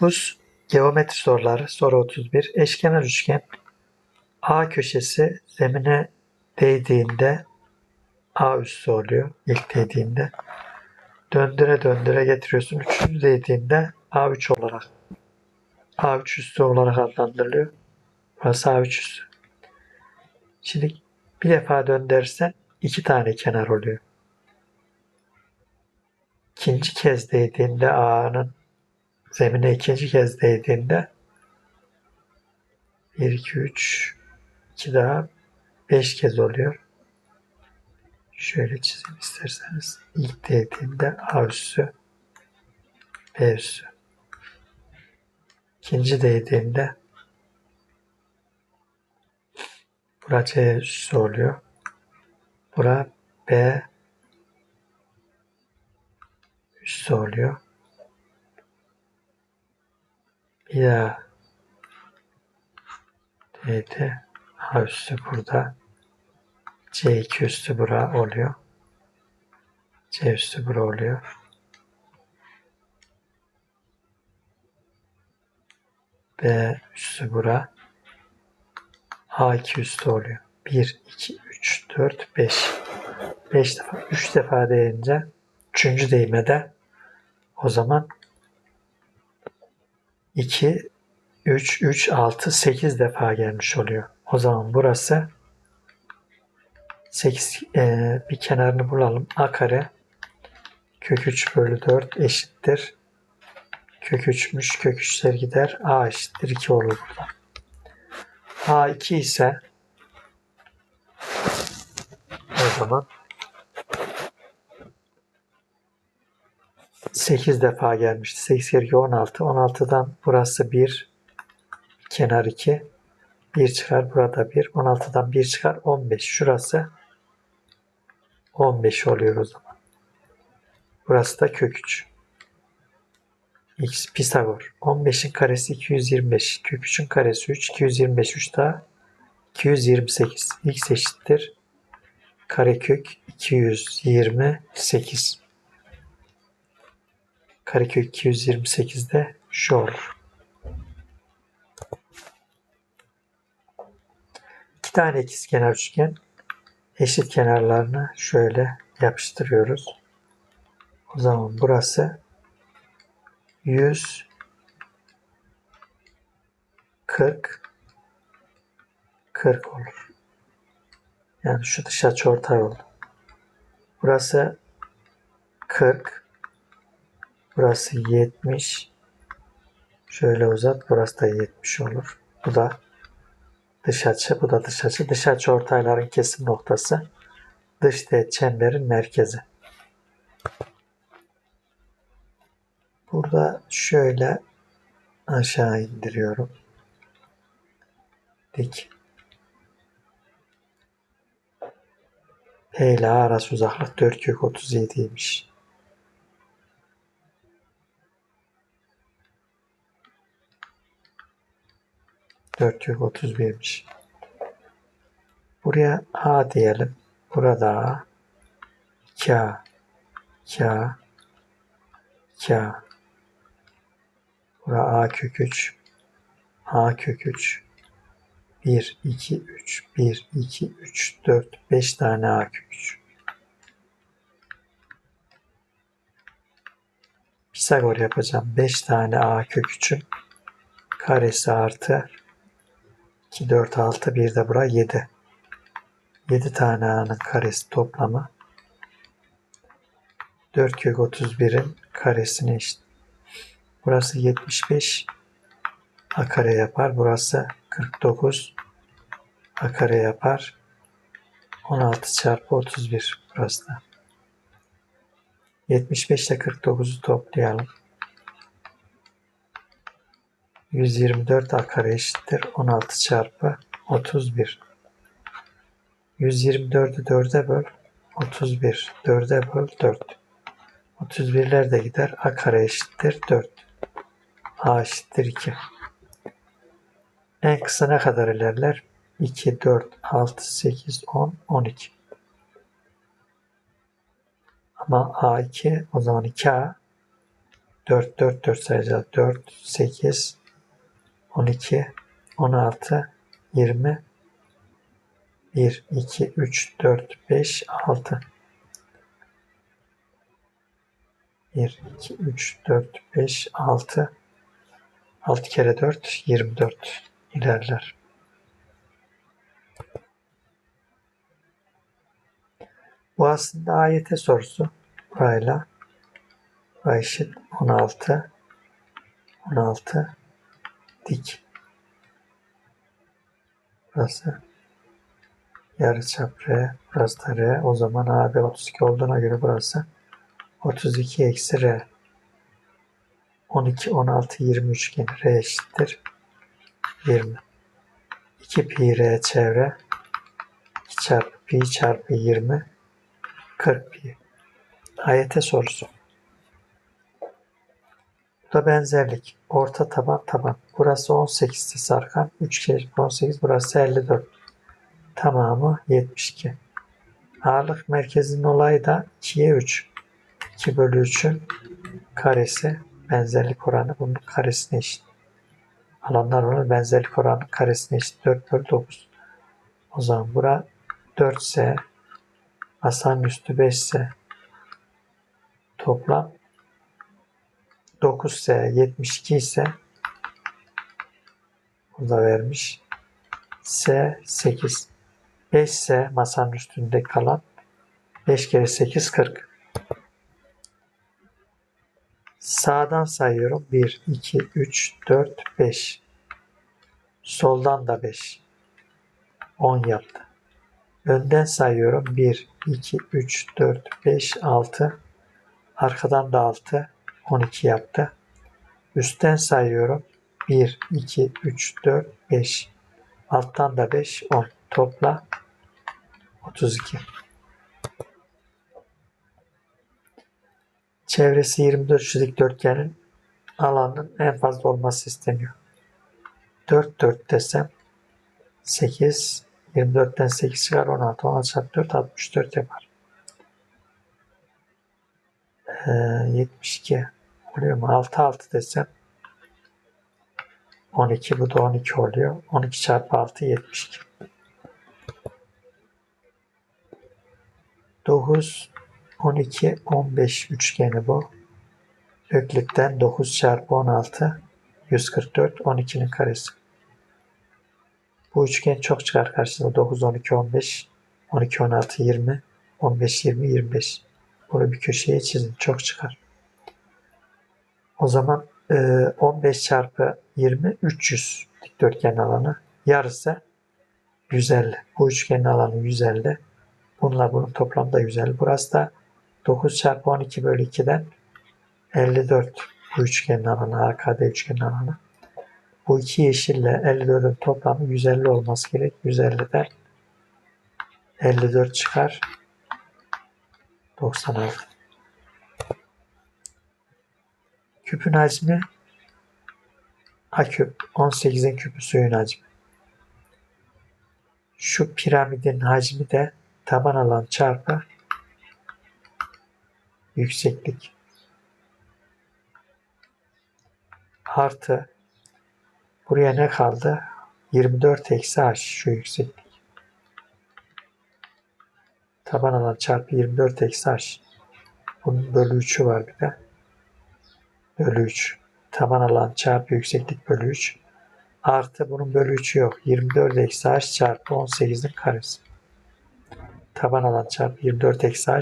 Bu geometri soruları. Soru 31. Eşkenar üçgen A köşesi zemine değdiğinde A üssü oluyor. İlk değdiğinde. Döndüre döndüre getiriyorsun. Üçüncü değdiğinde A3 olarak A3 üssü olarak adlandırılıyor. Burası A3 üssü. Şimdi bir defa döndürürsen iki tane kenar oluyor. İkinci kez değdiğinde A'nın zemine ikinci kez değdiğinde 1, 2, 3, 2 daha 5 kez oluyor. Şöyle çizeyim isterseniz. İlk değdiğinde A üssü, B üssü. İkinci değdiğinde bura C üssü oluyor. Bura B üssü oluyor. Daha D'de A üssü burada. C2 üssü bura oluyor. C üssü bura oluyor. B üssü bura. A2 üssü oluyor. 1, 2, 3, 4, 5. 5 defa, 3 defa deyince 3. değmede o zaman 2, 3, 3, 6, 8 defa gelmiş oluyor. O zaman burası 8 e, bir kenarını bulalım. A kare kök 3 bölü 4 eşittir. Kök 3'müş. Kök 3'ler gider. A eşittir 2 olur burada. A 2 ise o zaman 8 defa gelmişti. 8 kere 2 16. 16'dan burası 1. Kenar 2. 1 çıkar. Burada 1. 16'dan 1 çıkar. 15. Şurası 15 oluyor o zaman. Burası da kök 3. X Pisagor. 15'in karesi 225. Kök 3'ün karesi 3. 225 3 daha 228. X eşittir. Karekök 228. Karekök 228 de şu olur. İki tane ikizkenar üçgen eşit kenarlarını şöyle yapıştırıyoruz. O zaman burası 100 40 40 olur. Yani şu dış açı ortay oldu. Burası 40 Burası 70. Şöyle uzat. Burası da 70 olur. Bu da dış açı. Bu da dış açı. Dış açı ortayların kesim noktası. Dış teğet çemberin merkezi. Burada şöyle aşağı indiriyorum. Dik. P ile arası uzaklık 4 kök 37 imiş. 4 yok 31'miş. Buraya A diyelim. Burada A. 2A. 2A. 2A. Bura A kök 3. A kök 3. 1, 2, 3. 1, 2, 3, 4, 5 tane A kök 3. Pisagor yapacağım. 5 tane A kök 3'ün karesi artı 2, 4, 6, 1 de bura 7. 7 tane A'nın karesi toplamı 4 kök 31'in karesine eşit. Burası 75 A kare yapar. Burası 49 A kare yapar. 16 çarpı 31 burası da. 75 ile 49'u toplayalım. 124 A kare eşittir. 16 çarpı 31. 124'ü 4'e böl. 31. 4'e böl 4. 31'ler de gider. A kare eşittir 4. A eşittir 2. En kısa ne kadar ilerler? 2, 4, 6, 8, 10, 12. Ama A2 o zaman 2A 4, 4, 4 sayacağız. 4, 8, 12, 16, 20, 1, 2, 3, 4, 5, 6. 1, 2, 3, 4, 5, 6. 6 kere 4, 24 ilerler. Bu aslında AYT sorusu. Burayla eşit 16 16 dik. Burası yarıçap R. Burası da R. O zaman AB 32 olduğuna göre burası 32 eksi R. 12, 16, 20 üçgeni R eşittir. 20. 2 pi R çevre 2 çarpı pi çarpı 20 40 pi. AYT sorusu. Da benzerlik. Orta taban taban. Burası 18 sarkan. 3 kere 18. Burası 54. Tamamı 72. Ağırlık merkezinin olayı da 2'ye 3. 2 bölü 3'ün karesi benzerlik oranı bunun karesine eşit. Alanlar oranı benzerlik oranı karesine eşit. 4 bölü 9. O zaman bura 4 ise masanın üstü 5 ise toplam 9 ise 72 ise burada vermiş. S 8. 5 ise masanın üstünde kalan 5 kere 8 40. Sağdan sayıyorum. 1, 2, 3, 4, 5. Soldan da 5. 10 yaptı. Önden sayıyorum. 1, 2, 3, 4, 5, 6. Arkadan da 6. 12 yaptı. Üstten sayıyorum. 1, 2, 3, 4, 5. Alttan da 5, 10. Topla 32. Çevresi 24 şu dikdörtgenin alanının en fazla olması isteniyor. 4 4 desem 8 24'ten 8 çıkar 16 16 çarpı 4 64 yapar. Ee, 72 oluyor mu? 6 6 desem 12 bu da 12 oluyor. 12 çarpı 6 72. 9 12 15 üçgeni bu. Öklitten 9 çarpı 16 144 12'nin karesi. Bu üçgen çok çıkar karşısında 9 12 15 12 16 20 15 20 25. Bunu bir köşeye çizin çok çıkar. O zaman 15 çarpı 20 300 dikdörtgen alanı. Yarısı 150. Bu üçgenin alanı 150. Bununla bunun toplamda 150. Burası da 9 çarpı 12 bölü 2'den 54 bu üçgenin alanı, AKD üçgenin alanı. Bu iki yeşille 54'ün toplamı 150 olması gerek. 150'den 54 çıkar. 96. Küpün hacmi A küp 18'in küpü suyun hacmi. Şu piramidin hacmi de taban alan çarpı yükseklik artı buraya ne kaldı? 24 eksi h şu yükseklik. Taban alan çarpı 24 eksi h. Bunun bölü 3'ü var bir de. Bölü 3. Taban alan çarpı yükseklik bölü 3. Artı bunun bölü 3'ü yok. 24 eksi h çarpı 18'in karesi. Taban alan çarpı 24 eksi h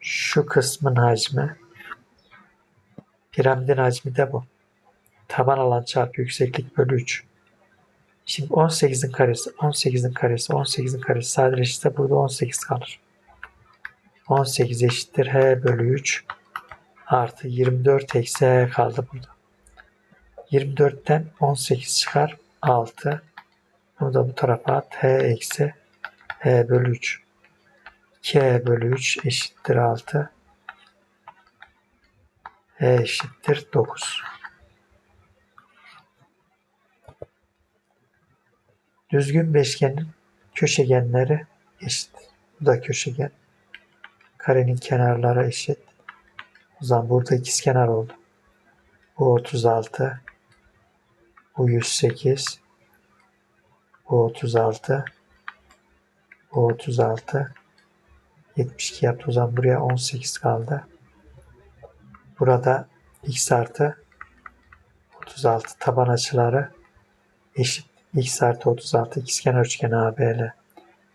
şu kısmın hacmi piramidin hacmi de bu. Taban alan çarpı yükseklik bölü 3. Şimdi 18'in karesi, 18'in karesi, 18'in karesi sadeleşirse burada 18 kalır. 18 eşittir h bölü 3 artı 24 eksi h kaldı burada. 24'ten 18 çıkar 6. Bunu da bu tarafa at. h eksi h bölü 3. 2 bölü 3 eşittir 6. E eşittir 9. Düzgün beşgenin köşegenleri eşit. Bu da köşegen. Karenin kenarları eşit. O zaman burada ikizkenar oldu. Bu 36. Bu 108. Bu 36. Bu 36. 72 yaptı. O zaman buraya 18 kaldı. Burada x artı 36 taban açıları eşit. X artı 36 ikizkenar üçgen ABL.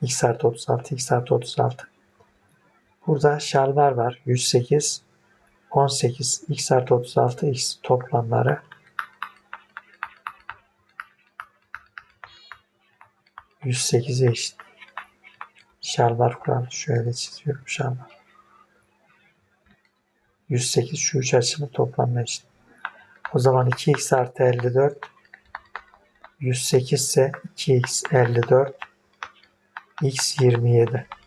x artı 36 x artı 36. Burada şalvar var. 108 18 x artı 36 x toplamları 108'e eşit. Şalvar kuralı. Şöyle çiziyorum şalvar. 108 şu üç açının toplamına eşit. O zaman 2x artı 54 108 ise 2x 54 x 27.